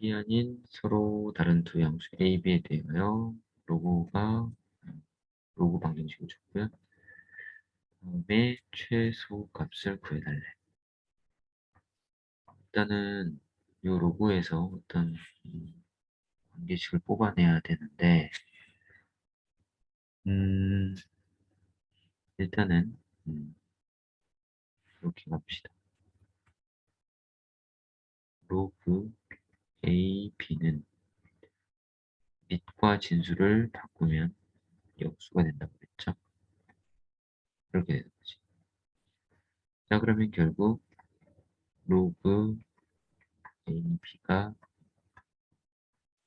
이 아닌 서로 다른 두 양수 a, b에 대하여 로그가 로그 방정식을 줬고요. 다음에 최소 값을 구해달래. 일단은 이 로그에서 어떤 음, 관계식을 뽑아내야 되는데 음, 일단은 음, 이렇게 갑시다. 로그 a, b는 밑과 진수를 바꾸면 역수가 된다고 했죠. 이렇게 되는 거지. 자, 그러면 결국 로그 a, b가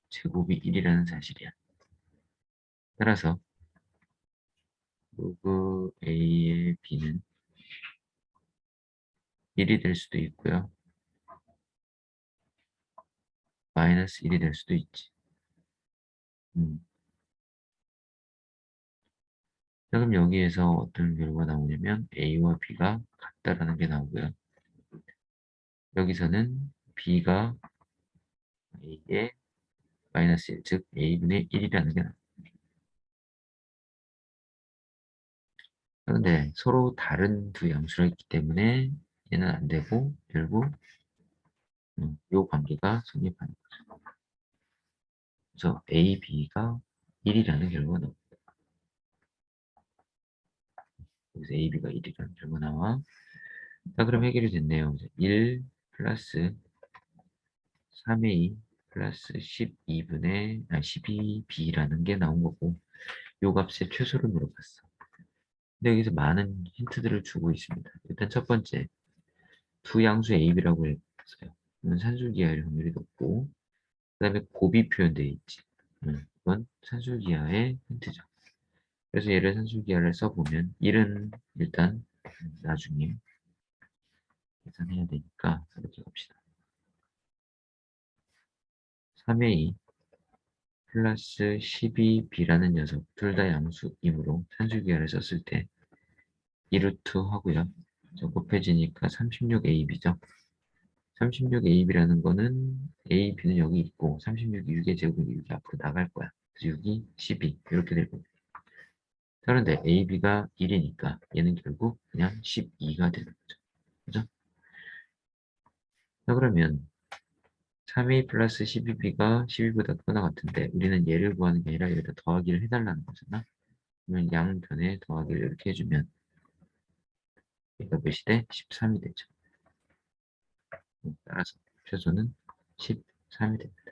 제곱이 1이라는 사실이야. 따라서 로그 a의 b는 1이 될 수도 있고요. 마이너스 1이 될 수도 있지. 음. 자, 그럼 여기에서 어떤 결과가 나오냐면 A와 B가 같다라는 게 나오고요. 여기서는 B가 A의 마이너스 1, 즉 A분의 1이라는 게 나옵니다. 그런데 서로 다른 두 양수가 있기 때문에 얘는 안 되고 결국 음, 이 관계가 성립하는. 그래서 A, B가 1이라는 결과가 나옵니다. 여기서 A, B가 1이라는 결과 나와. 자, 그럼 해결이 됐네요. 1 플러스 3A 플러스 12분의, 아, 12B라는 게 나온 거고, 요 값의 최소를 물어봤어. 근데 여기서 많은 힌트들을 주고 있습니다. 일단 첫 번째, 두 양수 A, B라고 했어요. 이건 산술기하일 확률이 높고, 그 다음에 곱이 표현되어 있지. 음, 이건 산술기하의 힌트죠. 그래서 얘를 산술기하를 써보면 1은 일단 나중에 계산해야 되니까 이렇게 갑시다. 3a 플러스 12b라는 녀석 둘 다 양수이므로 산술기하를 썼을 때 2루트 하고요. 저 곱해지니까 36ab죠. 36ab라는 거는 a, b는 여기 있고 36이 6의 제곱이 6이 앞으로 나갈 거야. 그래서 6이 12 이렇게 될 겁니다. 그런데 a, b가 1이니까 얘는 결국 그냥 12가 되는 거죠. 그죠? 자 그러면 3a 플러스 12b가 12보다 크거나 같은데 우리는 얘를 구하는 게 아니라 여기다 더하기를 해달라는 거잖아. 그러면 양변에 더하기를 이렇게 해주면 얘가 몇이 돼? 13이 되죠. 따라서 최소는 13이 됩니다.